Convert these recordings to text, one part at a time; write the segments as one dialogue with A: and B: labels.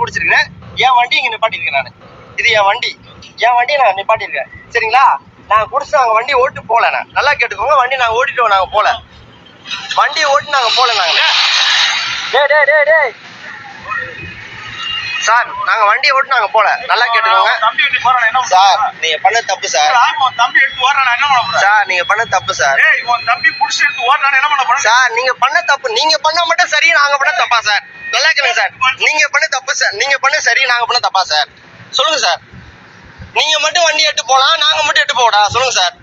A: குடிச்சிருக்கிறேன் என் வண்டி இங்க நிப்பாட்டியிருக்கேன் நான். இது என் வண்டி. என் வண்டியை நான் நிப்பாட்டியிருக்கேன். சரிங்களா? நான் குடிச்சு நாங்க வண்டி ஓட்டு போல நான். நல்லா கேட்டுக்கோங்க வண்டி நாங்க ஓட்டிட்டு நாங்க போல வண்டியை ஓட்டு நாங்க போல நாங்க. டே டே டே டே சார் நாங்க வண்டியை ஓட்டு நாங்க போல நல்லா கேட்டுக்கோங்க. சார் நீங்க பண்ண தப்பு சார்.
B: தம்பி எடுத்து ஓடுறான் என்ன பண்ண
A: சார் நீங்க பண்ண தப்பு சார்.
B: தம்பி புடிச்சு எடுத்து ஓடுறான் என்ன பண்ண
A: சார் நீங்க பண்ண தப்பு நீங்க பண்ண மட்டும் சரி நாங்க பண்ண தப்பா சார். நல்லா கேளுங்க சார். நீங்க பண்ண தப்பு சார். நீங்க பண்ண சரி நாங்க பண்ண தப்பா சார். சொல்லுங்க சார். நீங்க மட்டும் வண்டி எட்டு போலாம் நாங்க மட்டும் எட்டு போடா சொல்லுங்க சார்.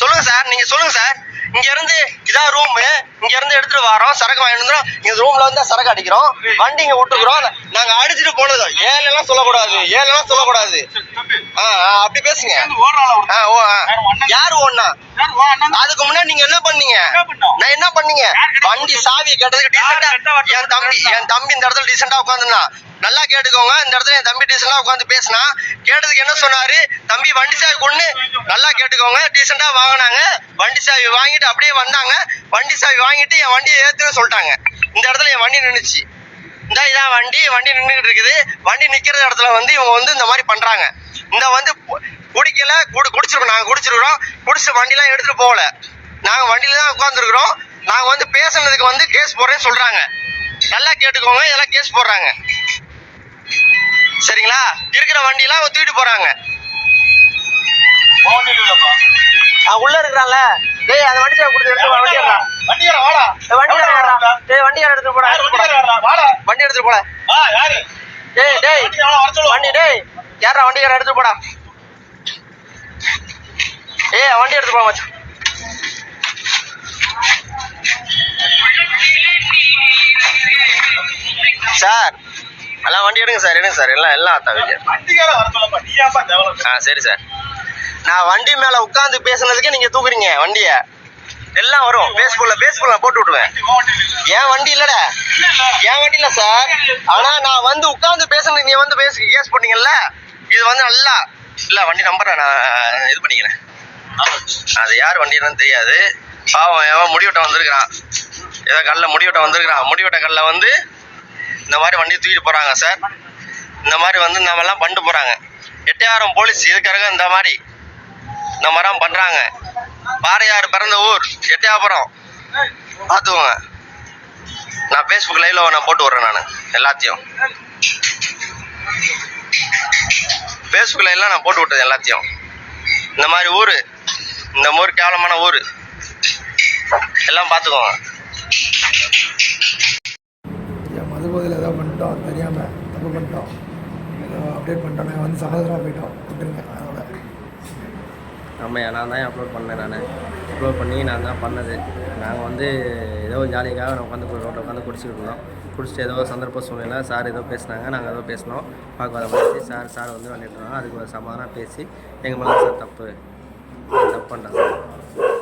A: சொல்லுங்க சார் நீங்க சொல்லுங்க சார். இங்க இருந்து இதான் ரூம் இங்க இருந்து எடுத்துட்டு வரோம் சரக்கு வாங்கிட்டு இந்த ரூம்ல வந்து சரக்கு அடிக்கிறோம். வண்டி இங்க விட்டுக்கிறோம் நாங்க அடிச்சுட்டு போனது ஏழு எல்லாம் சொல்லக்கூடாது. ஏழு எல்லாம் சொல்லக்கூடாது. அப்படி பேசுங்க. யாரு
B: தான்?
A: அதுக்கு முன்னாடி நீங்க என்ன பண்ணீங்க? நான் என்ன பண்ணீங்க? வண்டி சாவியை கேட்டதுக்கு டீசெண்டா
B: வண்டி
A: என் தம்பி? என் தம்பி இந்த இடத்துல டீசெண்டா உட்காந்துனா. நல்லா கேட்டுக்கோங்க. இந்த இடத்துல என் தம்பி டீசெண்டா உட்காந்து பேசினா. கேட்டதுக்கு என்ன சொன்னாரு? தம்பி வண்டி சாவி கொண்டு நல்லா கேட்டுக்கோங்க. டீசெண்டா வாங்கினாங்க. வண்டி சாவி வாங்கிட்டு அப்படியே வந்தாங்க. வண்டி சாவி வாங்கிட்டு என் வண்டியை ஏத்துன்னு சொல்லிட்டாங்க. இந்த இடத்துல என் வண்டி நின்னுச்சு. இந்த இதான் வண்டி வண்டி நின்றுட்டு இருக்குது. வண்டி நிக்கிற இடத்துல வந்து இவங்க வந்து இந்த மாதிரி பண்றாங்க. இந்த வந்து குடிக்கல குடி குடிச்சிருக்கோம். நாங்க குடிச்சிருக்கிறோம். குடிச்சு வண்டிலாம் எடுத்துட்டு போகல. நாங்க வண்டியில தான் உட்காந்துருக்குறோம் நாங்க வந்து பேசுனதுக்கு வந்து கேஸ் போடுறேன்னு சொல்றாங்க. நல்லா கேட்டுக்கோங்க. இதெல்லாம் கேஸ் போடுறாங்க. சரிங்களா? இருக்கிற வண்டியெல்லாம் தூக்கிட்டு. அவன் உள்ள இருக்கிறான்ல. டேய் அந்த வண்டி கொடுத்து எடுத்து வா, வண்டி. வண்டி டேய் வண்டி எடுத்துட்டு போடா. எடுத்துட்டு. வண்டி எடுத்துட்டு போடா? டேய் டேய். வண்டி டேய். யாரா வண்டிக்கார எடுத்து போடா. ஏய் வண்டி எடுத்து போடா மச்சான். சார் எல்லாம் வண்டி எடுங்க சார் எடுங்க சார். எல்லாம் எல்லாம்? ஆ சரி சார். நான் வண்டி மேல உட்கார்ந்து பேசுனதுக்கு நீங்க தூக்குறீங்க வண்டிய. எல்லாம் வரும். பேஸ்புக்ல பேஸ்புக்ல போட்டு விடுவேன் என் வண்டி இல்லடா. என் வண்டி இல்ல சார் ஆனா நான் வந்து உட்கார்ந்து பேசுனது நீங்க வந்து பேச கேஸ் போட்டீங்கல்ல இது வந்து நல்லா இல்ல வண்டி நம்பரை நான் இது பண்ணிக்கிறேன். அது யார் வண்டின்னு தெரியாது. பாவம் எவன் முடிவெட்ட வந்திருக்கிறான். ஏதோ கல்ல முடிவெட்ட வந்திருக்கிறான். முடிவெட்ட கல்ல வந்து இந்த மாதிரி வண்டி தூக்கிட்டு போறாங்க சார் இந்த மாதிரி வந்து நம்ம எல்லாம் பண்ணிட்டு போறாங்க. எட்டாயிரம் போலீஸ் இதுக்காக இந்த மாதிரி. இந்த மாதிரிலாம் பண்றாங்க. பாரையார் பிறந்த ஊர் எட்டையாபுரம். பார்த்துக்கோங்க. நான் ஃபேஸ்புக் லைவ்ல நான் போட்டு விட்றேன் நான் எல்லாத்தையும். ஃபேஸ்புக் லைவ்லாம் நான் போட்டு விட்டது எல்லாத்தையும். இந்த மாதிரி ஊர் இந்த ஊர் கேவலமான ஊர். எல்லாம் பார்த்துக்கோங்க.
C: என் மது போதையில் ஏதோ பண்ணிட்டோம் தெரியாமல் தப்பு பண்ணிட்டோம். ஏதோ அப்டேட் பண்ணிட்டோம் நாங்கள் வந்து சகோதரமாக போயிட்டோம் விட்டுருங்க.
D: ஆமாம் நான் தான் அப்லோட் பண்ணேன் நான். அப்லோட் பண்ணி நான் தான் பண்ணது. நாங்கள் வந்து ஏதோ ஜாலிக்காக நான் உட்காந்து ரோட்டில் உட்காந்து குடிச்சிட்டு இருந்தோம். குடிச்சிட்டு ஏதோ சந்தர்ப்ப சூழ்நிலை சார் ஏதோ பேசினாங்க நாங்கள் ஏதோ பேசினோம். பார்க்க பேசி சார் சார் வந்து வந்துட்டு அதுக்கு ஒரு சமாதானம் பேசி எங்கள் மேலே சார் தப்பு. தப்பு பண்ணிட்டாங்க.